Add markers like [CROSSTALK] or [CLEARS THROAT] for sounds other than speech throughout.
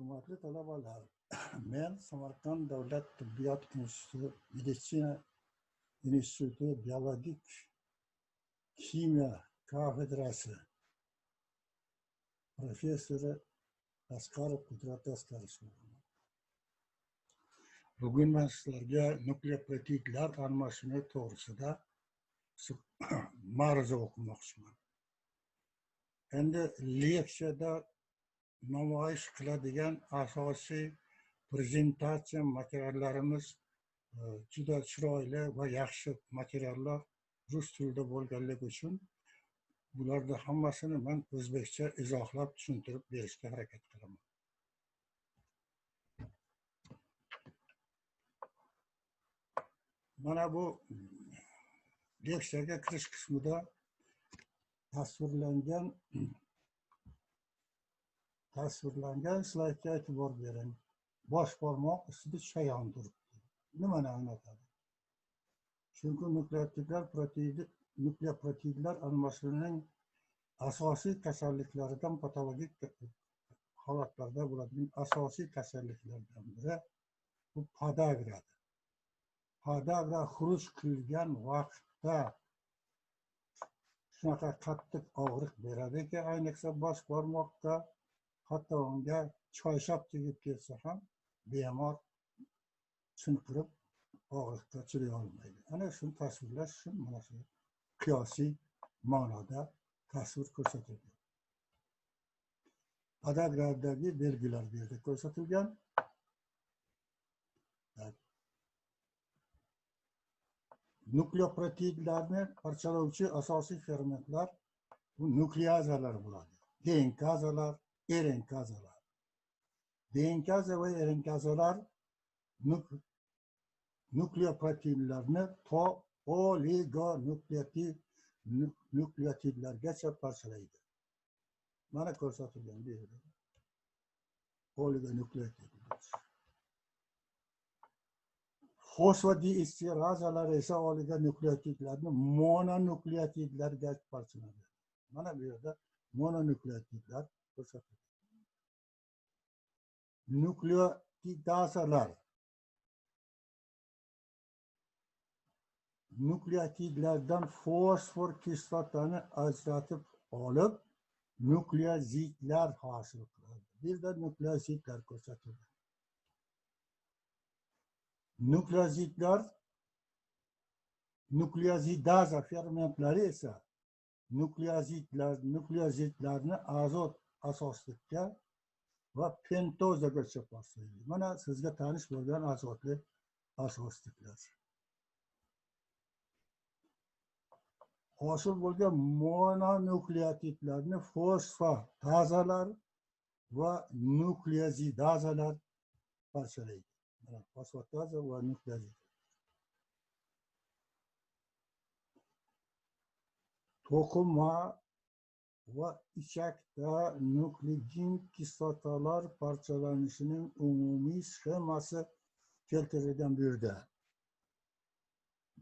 hurmatli talabalar [CLEARS THROAT] men samarqand davlat tibbiyot instituti meditsina instituti biologik kimyo kafedrasi professori asqarov qudrat asqarov bugun man sizlarga nukleopeptidlar almashinuvi to'g'risida [CLEARS THROAT] ma'ruza o'qimoqchiman endi leksiyada namoyish qiladigan asosiy prezentatsiya materiallarimiz e, juda chiroyli va yaxshi materiallar rus tilida bo'lganligi uchun bularni hammasini man o'zbekcha izohlab tushuntirib berishga harakat qilaman. Mana bu leksiyaga kirish qismida tasvirlangan tasvirlangan slaydga e'tibor bering. Bosh barmoq ustida chayon turibdi. Nimani anglatadi? Chunki nukleotidlar proteidi nukleoproteinlar almashinuvining asosiy kasalliklaridan patologik holatlarda bo'ladigan asosiy kasalliklardan biri bu podagradir podagra xuruj qilgan vaqtda shunaqa qattiq og'riq beradiki ayniqsa bosh barmoqqa hatto unga choyshab tegib ketsa ham bemor chinqirib og'riqqa chiday olmaydi. Ana shuni tasvirlash uchun mana shu qiyosiy ma'noda tasvir ko'rsatilgan. Podagradagi belgilar bu yerda ko'rsatilgan. Nukleoproteinlarni parchalovchi asosiy fermentlar bu nukleazalar bo'ladi. Dnkazalar era en casa là. De en casa ve eren kazalar nuk, nükleoproteinlerini to oligonukleotid nükleotidler geçe parçalaydı. Bana korsatılıyor diyor. Oligonukleotidler. Fosfodiesterazalar ise oligonukleotidlerini mononukleotidler geç parçalanıyor. Bana bir yerde mononukleotidler korsatılıyor. Nukleotidazalar nukleotidlardan fosfor kislotani ajratib olib nukleozidlar hosil qiladi. Bu nukleozidlar ko'rsatildi. Nukleozidlar nukleozidaza fermentlari esa nukleozidlar nukleozidlarni azot asoslikka va pentozagacha boshlaydi mana sizga tanish bo'lgan azotli asosliklar hosil bo'lgan mononukleotidlarni fosfatazalar va nukleozidazalar parchalaydi. Fosfataza va nukleozid. To'qima va ichakda nuklein kislotalar parchalanishining umumiy sxemasi keltirilgan bu yerda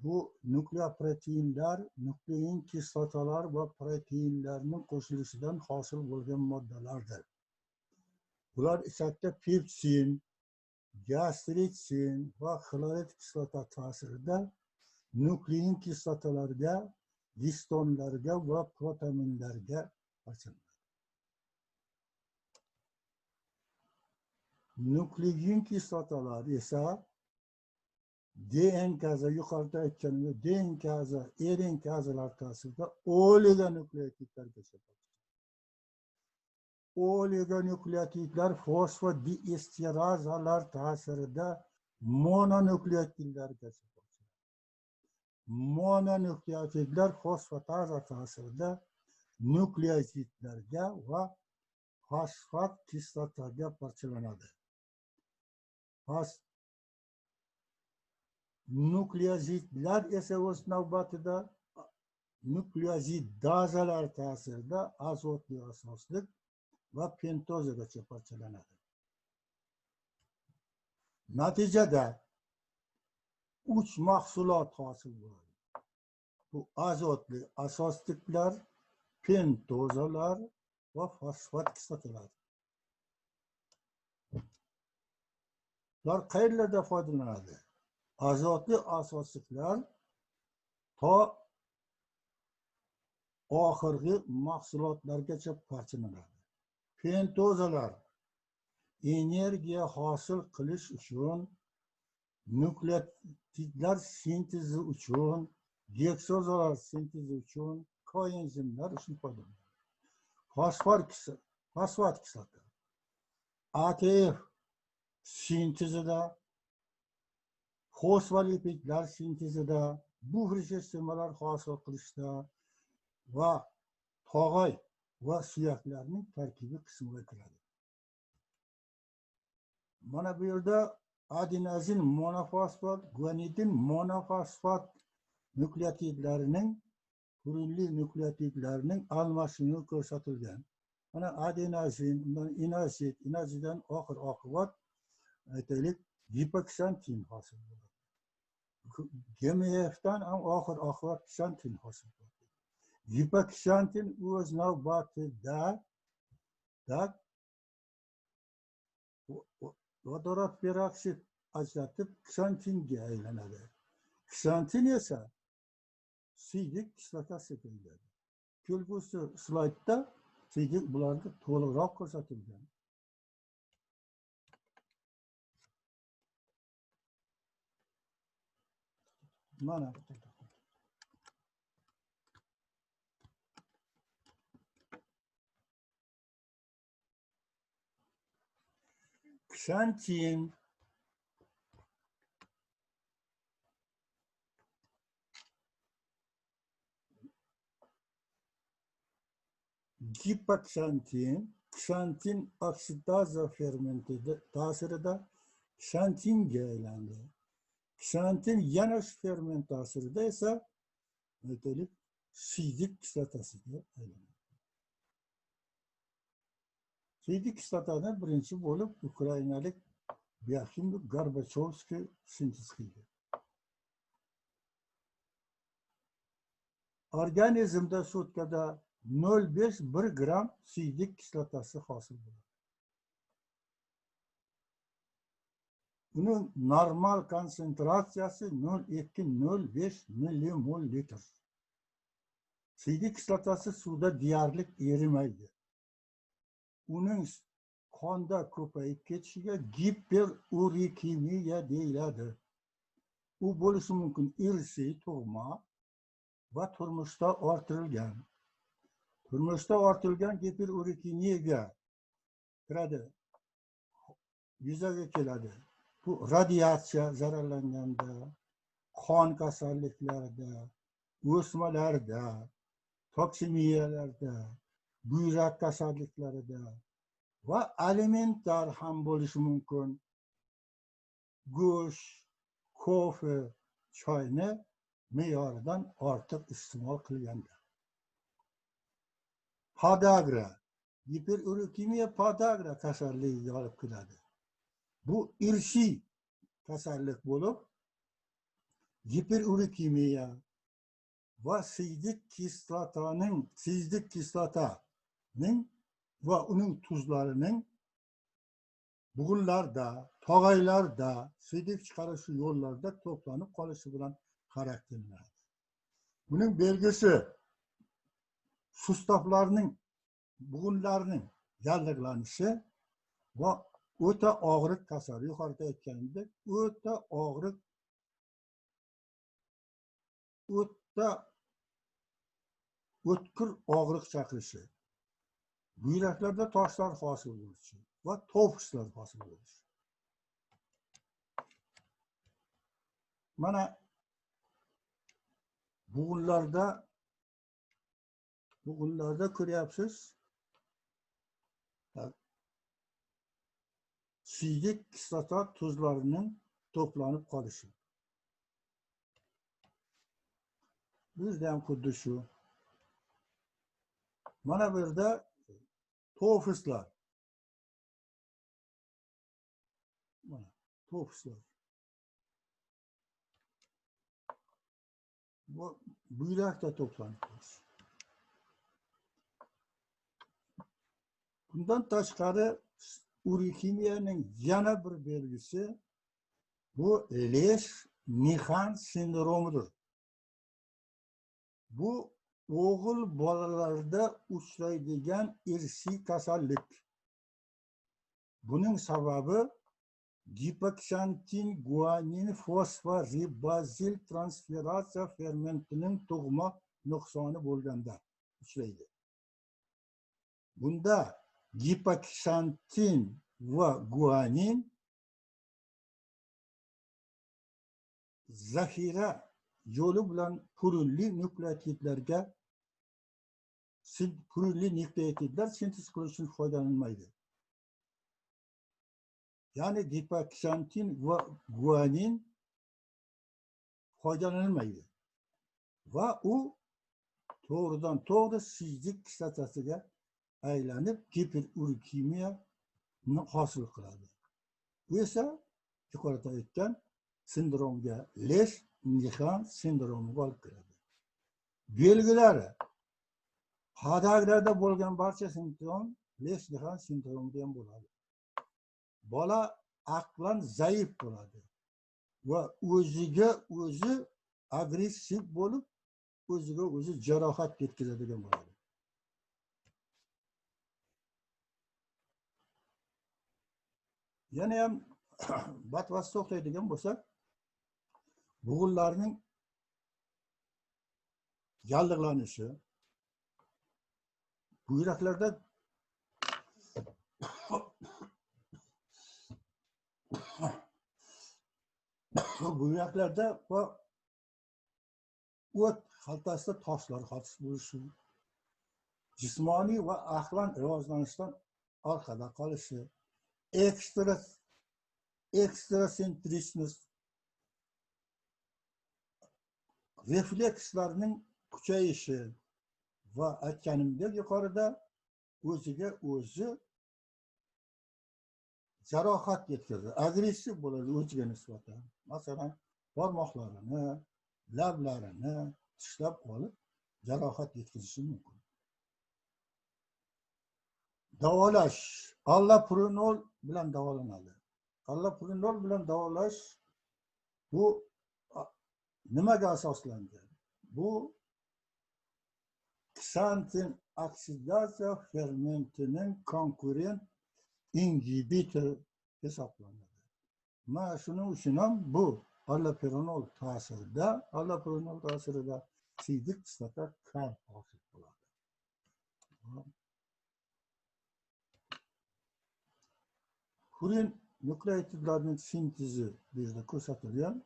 bu nukleoproteinlar nuklein kislotalar va proteinlarning qo'shilishidan hosil bo'lgan moddalardir. Bular ichakda pepsin gastritsin va xlorid kislota ta'sirida nuklein kislotalarga gistonlarga va protaminlarga açılmadı. Nuklein kislotalar esa DNK'za yukarıda etkenli DNK'za, RNK'lar ta'sirida oligonukleotidlar oligonukleotidlar fosfodiesterazlar ta'sirida mononukleotidlarga mononukleotidlar fosfotaza ta'sirida nukleozidlarga va fosfat kislotaga parchalanadi nukleozidlar esa o'z navbatida nukleozidazalar ta'sirida azotli asoslik va pentozagacha parchalanadi natijada uch mahsulot hosil bo'ladi bu azotli asosliklar pentozalar va fosfat kislotalar ular qayerlarda foydalanadi azotli asosliklar to oxirgi mahsulotlargacha parchalanadi pentozalar energiya hosil qilish uchun nukleotidlar sintezi uchun geksozalar sintezi uchun uchun foydalanadi fosfor fosfat kislota atf sintezida fosfolipidlar sintezida bu sistemalar hosil qilishda va tog'ay va suyaklarning tarkibiy qismiga kiradi mana bu yerda adenozin monofosfat guanidin monofosfat nukleotidlarining purunli nukleotidlarining almashinuvi ko'rsatilgan mana adenozin undan inozid inoziddan oxir oqibat aytaylik gipoksantin hosil bo'ladi gmfdan ham oxir oqibat ksantin hosil bo'ladi gipoksantin o'z navbatida da vodorod peroksid ajratib ksantinga aylanadi ksantin esa siydik dislokatsiya deyiladi kelgusi slaydda keyin bularni to'liqroq ko'rsatilgan mana kishan keyin gipoksantin ksantin oksidaza fermenti ta'sirida ksantinga aylandi ksantin yana shu ferment ta'sirida esa aytaylik siydik kislotasiga aylanadi siydik kislotani birinchi bo'lib ukrainalik bioximik gorbachovskiy sintez qilgan organizmda sutkada nol besh bir gramm siydik kislotasi hosil bo'ladi. Uning normal konsentratsiyasi nol ikki nol besh millimol litr. Siydik kislotasi suvda deyarli erimaydi. Uning qonda ko'payib ketishiga giperurikemiya deyiladi. U bo'lishi mumkin irsiy tug'ma va turmushda orttirilgan turmushda ortilgan giperurikemiyaga kiradi. Yuzaga keladi. Bu radiatsiya zararlanganda qon kasalliklarida o'smalarda toksimiyalarda buyrak kasalliklarida va alimentar ham bo'lishi mumkin. Go'sht kofe choyni me'yoridan ortiq iste'mol qilganda. Podagra giperurikemiya podagra kasalligiga olib keladi bu irshiy kasallik bo'lib giperurikemiya va siydik kislotaning siydik kislotaning va uning tuzlarining bug'unlarda tog'aylarda siydik chiqarish yo'llarida to'planib qolishi bilan xarakterlanadi buning belgisi sustavlarning bug'unlarning yallig'lanishi va o'ta og'riq kasal yuqorida aytganimdek o'ta og'riq o'ta o'tkir og'riq chaqirishi buyraklarda toshlar hosil bo'lishi va tofuslar hosil bo'lishi. Mana bug'unlarda Bu bunlarda kur yapsız. Bak. Siydik kislata tuzlarının toplanıp kalışı. Bu yüzden kurdu şu. Manavırda tofuslar. Tofuslar. Bu buyrak da toplanmış. Bundan tashqari urikemiyaning yana bir belgisi Bu Lesh-Nihan sindromidir Bu o'g'il bolalarda uchraydigan irsiy kasallik. Buning sababi gipoksantin guanin fosforibazil transferatsiya fermentining tug'ma nuqsoni bo'lganda uchraydi. Bunda gipaksantin ve guanin zahira yolu bulan purulli nükleotitlerge purulli nükleotitler sintez kılışın faydalanmaydı. Yani dipaksantin ve guanin faydalanılmaydı. Ve o doğrudan doğru sizlik statüsüge aylanib giperurikemiya hosil qiladi. Bu esa yuqorida aytgan sindromga lesh nixan sindromiga olib keladi. Belgilari padaglarda bo'lgan barcha simptom lesh nixan sindromida ham bo'ladi. Bola aqlan zaif bo'ladi va o'ziga o'zi agressiv bo'lib, o'ziga o'zi jarohat yetkazadigan bo'ladi. Yana ham [COUGHS] batvas to'xtaydigan bo'lsak, bug'unlarning yallig'lanishi, buyraklarda [COUGHS] buyraklarda va o't xaltasida toshlar hosil bo'lishi jismoniy va aqlan rivojlanishdan orqada qolishi ekstra ekstrasentrичность reflekslarning kuchayishi va aytganimdek yuqorida o'ziga o'zi jarohat yetkazadi agressiv bo'ladi o'ziga nisbatan masalan barmoqlarini lablarini tishlab olib jarohat yetkazishi mumkin davolash allaprinol bilan davolanadi allaprinol bilan davolash bu nimaga asoslangan bu ksantin oksidatsiya fermentining konkurent ingibitor hisoblanadi mana shuning uchun ham bu alloperinol ta'sirida alloperinol ta'sirida siydik kislota kam hosil bo'ladi purin nukleotidlarning sintezi yerda ko'rsatilgan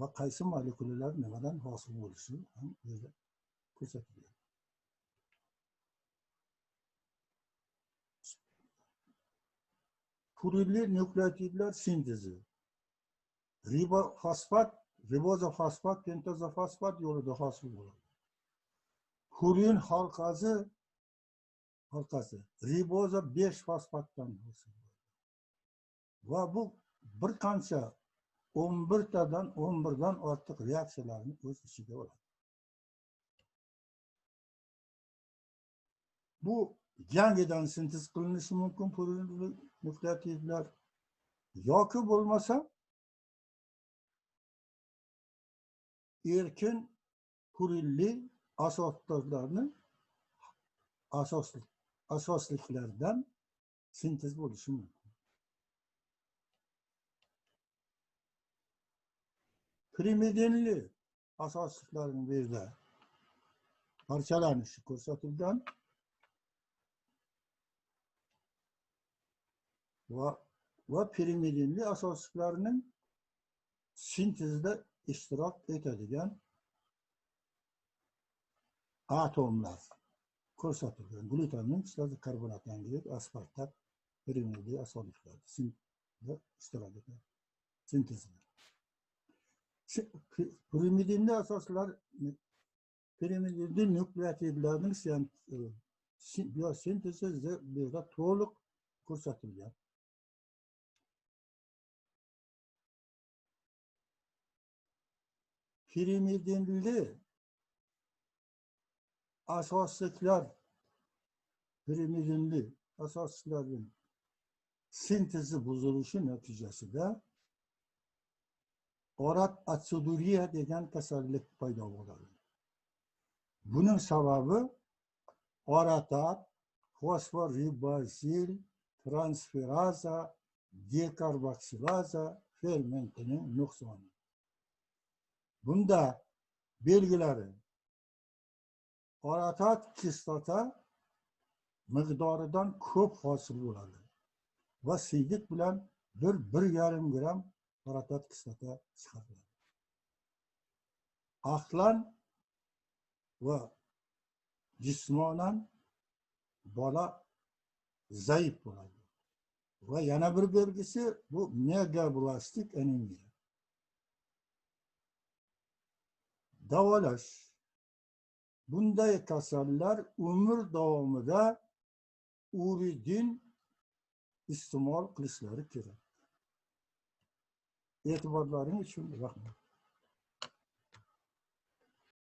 va qaysi molekulalar nimadan hosil bo'lishi ham yerda ko'rsatilgan purinli nukleotidlar sintezi ribofosfat ribozofosfat pentazofosfat yo'lida hosil bo'ladi purin halqasi halqasi riboza besh fosfatdan hosil va bu bir qancha o'n birtadan o'n birdan ortiq reaksiyalarni o'z ichiga oladi. Bu yangidan sintez qilinishi mumkin purinli nukleotidlar yoki bo'lmasa erkin purinli asosdorlarni asosliklardan sintez bo'lishi mumkin. kriminalli asaslıkların bir de parçalanmış kursatıldan ve, ve primilinli asaslıklarının sintezde iştirak etedigen atomlar kursatılgan glutamın sizlerde karbonat yangilik aspartat primirli asoniklar sintezde iştirak eder sintezde piramidinde asaslar piramidinde nükleotidlerin e, biyosintezi ve to'liq ko'rsatilgan piramidinli asosliklar piramidinli asoslikların sintezi buzilishi natijasida orat atsuduriya degan kasallik paydo bo'ladi. Buning sababi oratat fosforibazil transferaza dekarboksilaza fermentining nuqsoni. Bunda belgilari oratat kislota miqdoridan ko'p hosil bo'ladi va siydik bilan bir bir yarim gramm oratat kislota chiqariladi. Aqlan va jismonan bola zaif bo'ladi. Va yana bir belgisi bu megablastik anemiya davolash. Bunday kasallar umr davomida uridin iste'mol qilishlari kerak. E'tiborlaring uchun rahmat